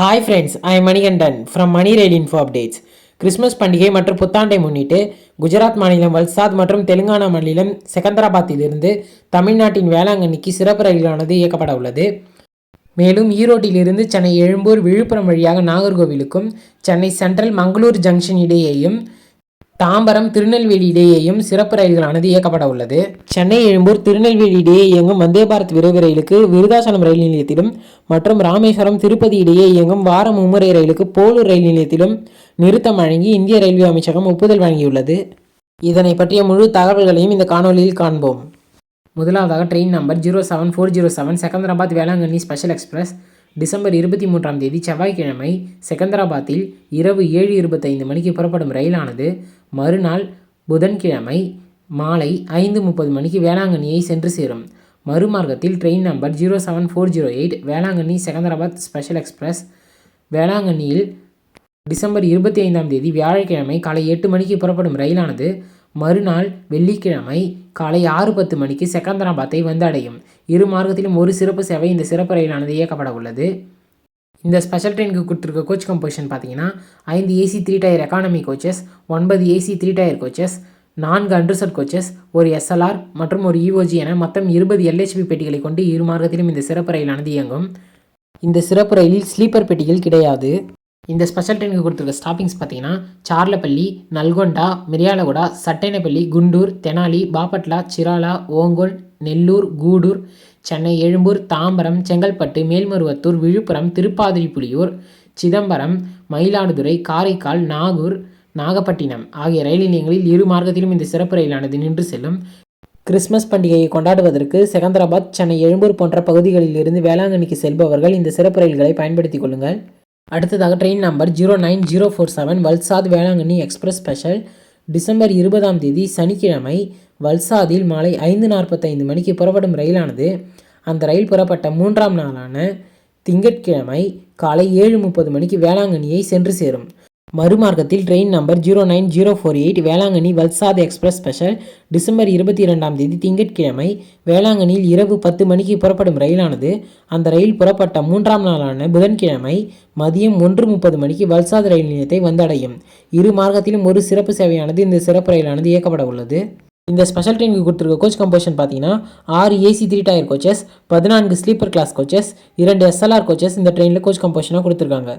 Hi friends I Manikandan from Mani rail info updates Christmas பண்டிகை மற்றும் புத்தாண்டை முன்னிட்டு குஜராத் மாநிலம் வல்சாத் மற்றும் தெலுங்கானா மாநிலம் செகந்தராபாத்திலிருந்து தமிழ்நாட்டின் வேளாங்கண்ணிக்கு சிறப்பு ரயிலானது இயக்கப்பட உள்ளது. மேலும் ஈரோட்டிலிருந்து சென்னை எழும்பூர் விழுப்புரம் வழியாக நாகர்கோவிலுக்கும் சென்னை சென்ட்ரல் மங்களூர் ஜங்ஷன் இடையேயும் தாம்பரம் திருநெல்வேலி இடையேயும் சிறப்பு ரயில்களானது இயக்கப்பட உள்ளது. சென்னை எழும்பூர் திருநெல்வேலி இடையே இயங்கும் வந்தே பாரத் விரைவு ரயிலுக்கு விருதாசலம் ரயில் நிலையத்திலும் மற்றும் ராமேஸ்வரம் திருப்பதி இடையே இயங்கும் வாரம் மும்முறை ரயிலுக்கு போலூர் ரயில் நிலையத்திலும் நிறுத்தம் வழங்கி இந்திய ரயில்வே அமைச்சகம் ஒப்புதல் வழங்கியுள்ளது. இதனை பற்றிய முழு தகவல்களையும் இந்த காணொலியில் காண்போம். முதலாவதாக train number zero seven four zero seven Secunderabad Velankanni special express December இருபத்தி மூன்றாம் தேதி செவ்வாய்க்கிழமை செகந்தராபாத்தில் இரவு ஏழு இருபத்தைந்து மணிக்கு புறப்படும் ரயிலானது மறுநாள் புதன்கிழமை மாலை ஐந்து முப்பது மணிக்கு வேளாங்கண்ணியை சென்று சேரும். மறுமார்க்கத்தில் train number zero seven four zero eight Velankanni Secunderabad special express. வேளாங்கண்ணியில் டிசம்பர் இருபத்தி ஐந்தாம் தேதி வியாழக்கிழமை காலை எட்டு மணிக்கு புறப்படும் ரயிலானது மறுநாள் வெள்ளிக்கிழமை காலை ஆறு பத்து மணிக்கு செகந்தராபாத்தை வந்து அடையும் இரு மார்க்கத்திலும் ஒரு சிறப்பு சேவை இந்த சிறப்பு ரயிலானது இயக்கப்பட உள்ளது. இந்த ஸ்பெஷல் ட்ரெயினுக்கு கொடுத்துருக்க கோச் கம்போசிஷன் பார்த்தீங்கன்னா ஐந்து AC three tier economy coaches ஒன்பது ஏசி த்ரீ டயர் கோச்சஸ் நான்கு அண்டர்சட் கோச்சஸ் ஒரு எஸ்எல்ஆர் மற்றும் ஒரு இஓஜி என மொத்தம் இருபது எல்ஹெச்பி பெட்டிகளை கொண்டு இரு மார்க்கத்திலும் இந்த சிறப்பு ரயிலானது இயங்கும். இந்த சிறப்பு ரயிலில் ஸ்லீப்பர் பெட்டிகள் கிடையாது. இந்த ஸ்பெஷல் ட்ரெயினுக்கு கொடுத்துருக்க ஸ்டாப்பிங்ஸ் பார்த்தீங்கன்னா சார்லப்பள்ளி நல்கொண்டா மிரியாலகுடா சட்டைனப்பள்ளி குண்டூர் தெனாலி பாப்பட்லா சிராலா ஓங்கோல் நெல்லூர் கூடூர் சென்னை எழும்பூர் தாம்பரம் செங்கல்பட்டு மேல்மருவத்தூர் விழுப்புரம் திருப்பாதிரிப்புலியூர் சிதம்பரம் மயிலாடுதுறை காரைக்கால் நாகூர் நாகப்பட்டினம் ஆகிய ரயில் நிலையங்களில் இரு மார்க்கத்திலும் இந்த சிறப்பு ரயிலானது நின்று செல்லும். கிறிஸ்மஸ் பண்டிகையை கொண்டாடுவதற்கு செகந்தராபாத் சென்னை எழும்பூர் போன்ற பகுதிகளில் இருந்து வேளாங்கண்ணிக்கு செல்பவர்கள் இந்த சிறப்பு ரயில்களை பயன்படுத்திக் கொள்ளுங்கள். அடுத்ததாக train number zero nine zero four seven Valsad Velankanni express special December இருபதாம் தேதி சனிக்கிழமை வல்சாதில் மாலை ஐந்து நாற்பத்தைந்து மணிக்கு புறப்படும் ரயிலானது. அந்த ரயில் புறப்பட்ட மூன்றாம் நாளான திங்கட்கிழமை காலை ஏழு முப்பது மணிக்கு வேளாங்கண்ணியை சென்று சேரும். மறுமார்க்கத்தில் train number zero nine zero four eight Velankanni Valsad express special December இருபத்தி இரண்டாம் தேதி திங்கட்கிழமை வேளாங்கண்ணியில் இரவு பத்து மணிக்கு புறப்படும் ரயிலானது. அந்த ரயில் புறப்பட்ட மூன்றாம் நாளான புதன்கிழமை மதியம் ஒன்று முப்பது மணிக்கு வல்சாத் ரயில் நிலையத்தை வந்தடையும். இரு மார்க்கத்திலும் ஒரு சிறப்பு சேவையானது இந்த சிறப்பு ரயிலானது இயக்கப்பட உள்ளது. இந்த ஸ்பெஷல் ட்ரெயினுக்கு கொடுத்துருக்க கோச் கம்போஷன் பார்த்தீங்கன்னா ஆறு ஏசி த்ரீ டயர் கோச்சஸ் பதினான்கு ஸ்லீப்பர் கிளாஸ் கோச்சஸ் இரண்டு எஸ்எல்ஆர் கோச்சஸ் இந்த ட்ரெயினில் கோச் கம்போஷனாக கொடுத்துருக்காங்க.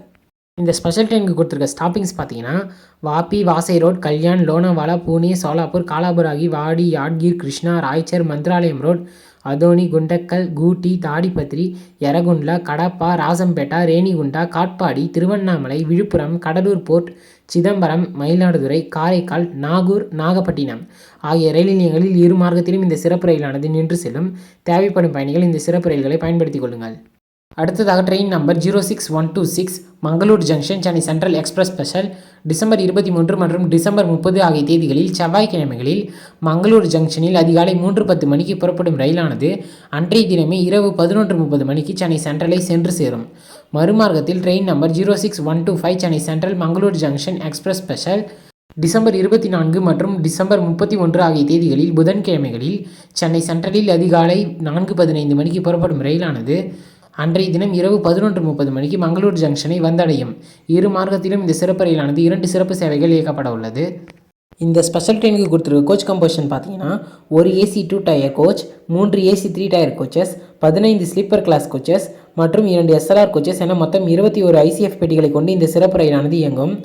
இந்த ஸ்பெஷல் ட்ரெயினுக்கு கொடுத்துருக்க ஸ்டாப்பிங்ஸ் பார்த்தீங்கன்னா Vapi Vasai road Kalyan Lonavala Pune Solapur Kalaburagi Wadi Yadgir Krishna Raichur Mantralayam road Adoni Guntakal Gooty Tadipatri Yerraguntla Kadapa Rajampeta Renigunta Katpadi Tiruvannamalai Villupuram Cuddalore port Chidambaram Mayiladuthurai Karaikal Nagore Nagapattinam ஆகிய ரயில் நிலையங்களில் இரு மார்க்கத்திலும் இந்த சிறப்பு ரயிலானது நின்று செல்லும். தேவைப்படும் பயணிகள் இந்த சிறப்பு ரயில்களை பயன்படுத்திக் கொள்ளுங்கள். அடுத்ததாக train number zero six one two six Mangalore junction Chennai central express special December இருபத்தி மூன்று மற்றும் டிசம்பர் முப்பது ஆகிய தேதிகளில் செவ்வாய்க்கிழமைகளில் மங்களூர் ஜங்ஷனில் அதிகாலை மூன்று பத்து மணிக்கு புறப்படும் ரயிலானது அன்றைய தினமே இரவு பதினொன்று முப்பது மணிக்கு சென்னை சென்ட்ரலை சென்று சேரும். மறுமார்க்கத்தில் train number zero six one two five Chennai central Mangalore junction express special December இருபத்தி நான்கு மற்றும் டிசம்பர் முப்பத்தி ஒன்று ஆகிய தேதிகளில் புதன்கிழமைகளில் சென்னை சென்ட்ரலில் அதிகாலை நான்கு பதினைந்து மணிக்கு புறப்படும் ரயிலானது அன்றைய தினம் இரவு பதினொன்று முப்பது மணிக்கு மங்களூர் ஜங்ஷனை வந்தடையும். இரு மார்க்கத்திலும் இந்த சிறப்பு ரயிலானது இரண்டு சிறப்பு சேவைகள் இயக்கப்பட உள்ளது. இந்த ஸ்பெஷல் ட்ரெயினுக்கு கொடுத்துருக்க கோச் கம்போஷன் பார்த்தீங்கன்னா ஒரு ஏசி டூ டயர் கோச் மூன்று ஏசி த்ரீ டயர் கோச்சஸ் பதினைந்து ஸ்லீப்பர் கிளாஸ் கோச்சஸ் மற்றும் இரண்டு எஸ்எல்ஆர் கோச்சஸ் என மொத்தம் இருபத்தி ஒரு ஐசிஎஃப் பெட்டிகளை கொண்டு இந்த சிறப்பு ரயிலானது இயங்கும்.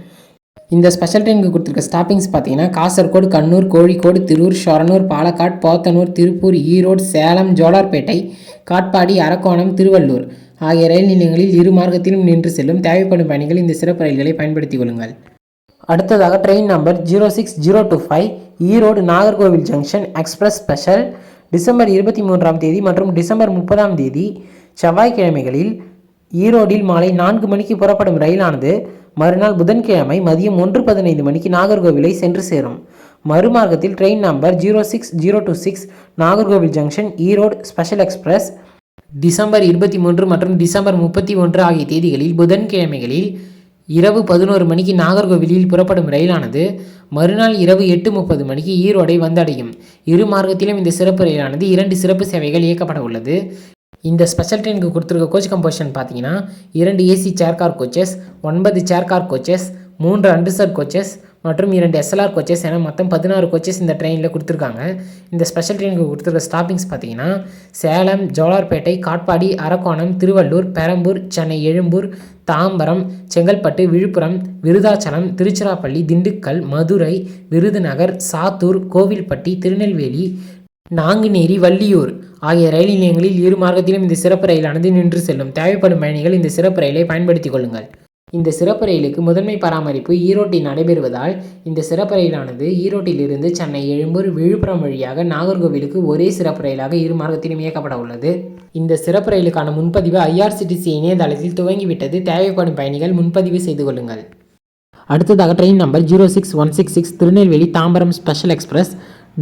இந்த ஸ்பெஷல் ட்ரெயினுக்கு கொடுத்துருக்க ஸ்டாப்பிங்ஸ் பார்த்தீங்கன்னா காசர்கோடு கண்ணூர் கோழிக்கோடு திருவூர் ஷொரனூர் பாலக்காட் போத்தனூர் திருப்பூர் ஈரோடு சேலம் ஜோலார்பேட்டை காட்பாடி அரக்கோணம் திருவள்ளூர் ஆகிய ரயில் நிலையங்களில் இரு மார்க்கத்திலும் நின்று செல்லும் தேவைப்படும் பயணிகள் இந்த சிறப்பு ரயில்களை பயன்படுத்திக் கொள்ளுங்கள். அடுத்ததாக train number zero six zero two five Erode Nagercoil junction express special December இருபத்தி மூன்றாம் தேதி மற்றும் டிசம்பர் முப்பதாம் தேதி செவ்வாய்க்கிழமைகளில் ஈரோடில் மாலை நான்கு மணிக்கு புறப்படும் ரயிலானது மறுநாள் புதன்கிழமை மதியம் ஒன்று பதினைந்து மணிக்கு நாகர்கோவிலை சென்று சேரும். மறுமார்க்கத்தில் train number zero six zero two six Nagercoil junction Erode special express. December இருபத்தி மூன்று மற்றும் டிசம்பர் முப்பத்தி ஒன்று ஆகிய தேதிகளில் புதன்கிழமைகளில் இரவு பதினோரு மணிக்கு நாகர்கோவிலில் புறப்படும் ரயிலானது மறுநாள் இரவு எட்டு முப்பது மணிக்கு ஈரோடை வந்தடையும். இரு மார்க்கத்திலும் இந்த சிறப்பு ரயிலானது இரண்டு சிறப்பு சேவைகள் இயக்கப்பட உள்ளது. இந்த ஸ்பெஷல் ட்ரெயினுக்கு கொடுத்துருக்க கோச் கம்போசிஷன் பார்த்தீங்கன்னா இரண்டு ஏசி சேர் கார் கோச்சஸ் ஒன்பது சேர் கார் கோச்சஸ் மூன்று அண்டர்சர் கோச்சஸ் மற்றும் இரண்டு எஸ்எல்ஆர் கோச்சஸ் என மொத்தம் பதினாறு கோச்சஸ் இந்த ட்ரெயினில் கொடுத்துருக்காங்க. இந்த ஸ்பெஷல் ட்ரெயினுக்கு கொடுத்துருக்க ஸ்டாப்பிங்ஸ் பார்த்தீங்கன்னா சேலம் ஜோலார்பேட்டை காட்பாடி அரக்கோணம் திருவள்ளூர் பெரம்பூர் சென்னை எழும்பூர் தாம்பரம் செங்கல்பட்டு விழுப்புரம் விருதாச்சலம் திருச்சிராப்பள்ளி திண்டுக்கல் மதுரை விருதுநகர் சாத்தூர் கோவில்பட்டி திருநெல்வேலி நாங்குநேரி வள்ளியூர் ஆகிய ரயில் நிலையங்களில் இரு மார்க்கத்திலும் இந்த சிறப்பு ரயிலானது நின்று செல்லும். தேவைப்படும் பயணிகள் இந்த சிறப்பு ரயிலை பயன்படுத்திக் கொள்ளுங்கள். இந்த சிறப்பு ரயிலுக்கு முதன்மை பராமரிப்பு ஈரோட்டில் நடைபெறுவதால் இந்த சிறப்பு ரயிலானது ஈரோட்டிலிருந்து சென்னை எழும்பூர் விழுப்புரம் வழியாக நாகர்கோவிலுக்கு ஒரே சிறப்பு ரயிலாக இரு மார்க்கத்திலும் இயக்கப்பட உள்ளது. இந்த சிறப்பு ரயிலுக்கான முன்பதிவு ஐஆர்சிடிசி இணையதளத்தில் துவங்கிவிட்டது. தேவைப்படும் பயணிகள் முன்பதிவு செய்து கொள்ளுங்கள். அடுத்ததாக train number zero six one six six Tirunelveli Tambaram special express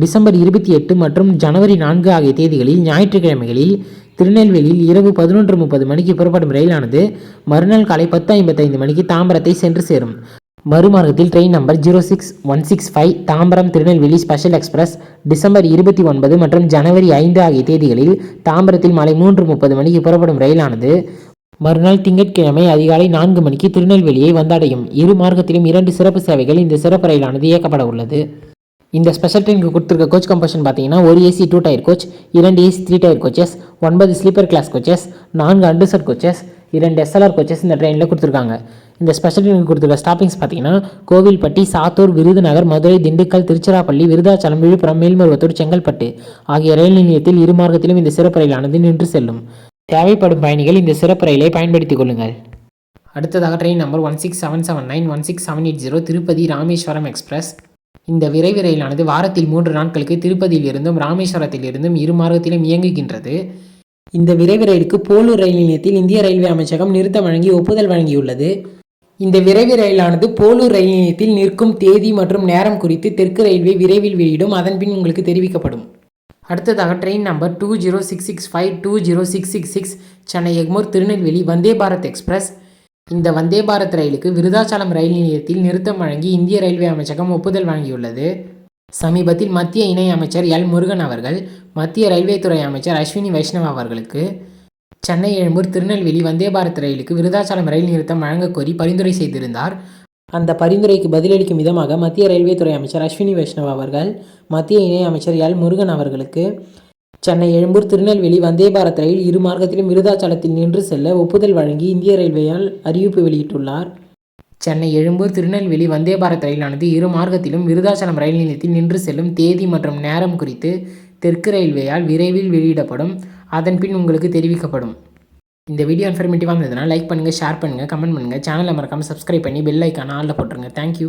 December இருபத்தி எட்டு மற்றும் ஜனவரி நான்கு ஆகிய தேதிகளில் ஞாயிற்றுக்கிழமைகளில் திருநெல்வேலியில் இரவு பதினொன்று முப்பது மணிக்கு புறப்படும் ரயிலானது மறுநாள் காலை பத்து ஐம்பத்தைந்து மணிக்கு தாம்பரத்தை சென்று சேரும். மறுமார்க்கத்தில் train number zero six one six five Tambaram Tirunelveli special express December இருபத்தி ஒன்பது மற்றும் ஜனவரி ஐந்து ஆகிய தேதிகளில் தாம்பரத்தில் மாலை மூன்று முப்பது மணிக்கு புறப்படும் ரயிலானது மறுநாள் திங்கட்கிழமை அதிகாலை நான்கு மணிக்கு திருநெல்வேலியை வந்தடையும். இரு மார்க்கத்திலும் இரண்டு சிறப்பு சேவைகள் இந்த சிறப்பு ரயிலானது இயக்கப்பட உள்ளது. இந்த ஸ்பெஷல் ட்ரெயினுக்கு கொடுத்துருக்க கோச் கம்பஷன் பார்த்தீங்கன்னா ஒரு ஏசி டூ டயர் கோச் இரண்டு ஏசி த்ரீ டயர் கோச்சஸ் ஒன்பது ஸ்லீப்பர் கிளாஸ் கோச்சஸ் நான்கு அண்டர்சர் கோச்சஸ் இரண்டு எஸ்எல்ஆர் கோச்சஸ் இந்த ட்ரெயினில் கொடுத்துருக்காங்க. இந்த ஸ்பெஷல் ட்ரெயினுக்கு கொடுத்துருக்க ஸ்டாப்பிங்ஸ் பார்த்தீங்கன்னா கோவில்பட்டி சாத்தூர் விருதுநகர் மதுரை திண்டுக்கல் திருச்சிராப்பள்ளி விருதாச்சலம் விழுப்புரம் மேல்மருவத்தூர் செங்கல்பட்டு ஆகிய ரயில் நிலையத்தில் இரு மார்க்கத்திலும் இந்த சிறப்பு ரயிலானது நின்று செல்லும். தேவைப்படும் பயணிகள் இந்த சிறப்பு ரயிலை பயன்படுத்திக் கொள்ளுங்கள். அடுத்ததாக train number one six seven seven nine one six seven eight zero Tirupati Rameswaram express இந்த விரைவு ரயிலானது வாரத்தில் மூன்று நாட்களுக்கு திருப்பதியிலிருந்தும் ராமேஸ்வரத்திலிருந்தும் இரு மார்க்கத்திலும் இயங்குகின்றது. இந்த விரைவு ரயிலுக்கு போலூர் ரயில் நிலையத்தில் இந்திய ரயில்வே அமைச்சகம் நிறுத்தம் வழங்கி ஒப்புதல் வழங்கியுள்ளது. இந்த விரைவு ரயிலானது போலூர் ரயில் நிலையத்தில் நிற்கும் தேதி மற்றும் நேரம் குறித்து தெற்கு ரயில்வே விரைவில் வெளியிடும். அதன் பின் உங்களுக்கு தெரிவிக்கப்படும். அடுத்ததாக train number two zero six six five two zero six six six Chennai Egmore Tirunelveli Vande Bharat express. இந்த வந்தே பாரத் ரயிலுக்கு விருதாச்சலம் ரயில் நிலையத்தில் நிறுத்தம் வழங்கி இந்திய ரயில்வே அமைச்சகம் ஒப்புதல் வழங்கியுள்ளது சமீபத்தில் மத்திய இணை அமைச்சர் எல். முருகன் அவர்கள் மத்திய ரயில்வே துறை அமைச்சர் அஸ்வினி வைஷ்ணவ் அவர்களுக்கு சென்னை எழும்பூர் திருநெல்வேலி வந்தே பாரத் ரயிலுக்கு விருதாச்சலம் ரயில் நிறுத்தம் வழங்கக்கோரி பரிந்துரை செய்திருந்தார். அந்த பரிந்துரைக்கு பதிலளிக்கும் விதமாக மத்திய ரயில்வே துறை அமைச்சர் அஸ்வினி வைஷ்ணவ் அவர்கள் மத்திய இணை அமைச்சர் எல். முருகன் அவர்களுக்கு சென்னை எழும்பூர் திருநெல்வேலி வந்தே பாரத் ரயில் இரு மார்க்கத்திலும் விருதாச்சலத்தில் நின்று செல்ல ஒப்புதல் வழங்கி இந்திய ரயில்வேயால் அறிவிப்பு வெளியிட்டுள்ளார். சென்னை எழும்பூர் திருநெல்வேலி வந்தே பாரத் ரயிலானது இரு மார்க்கத்திலும் விருதாச்சலம் ரயில் நிலையத்தில் நின்று செல்லும் தேதி மற்றும் நேரம் குறித்து தெற்கு ரயில்வேயால் விரைவில் வெளியிடப்படும். அதன் பின் உங்களுக்கு தெரிவிக்கப்படும். இந்த வீடியோ இன்ஃபர்மேட்டிவாக இருந்ததுன்னா லைக் பண்ணுங்கள் ஷேர் பண்ணுங்கள் கமெண்ட் பண்ணுங்கள் சேனலை மறக்காமல் சப்ஸ்கிரைப் பண்ணி பெல் ஐக்கான ஆளில் போட்டுருங்க. தேங்க்யூ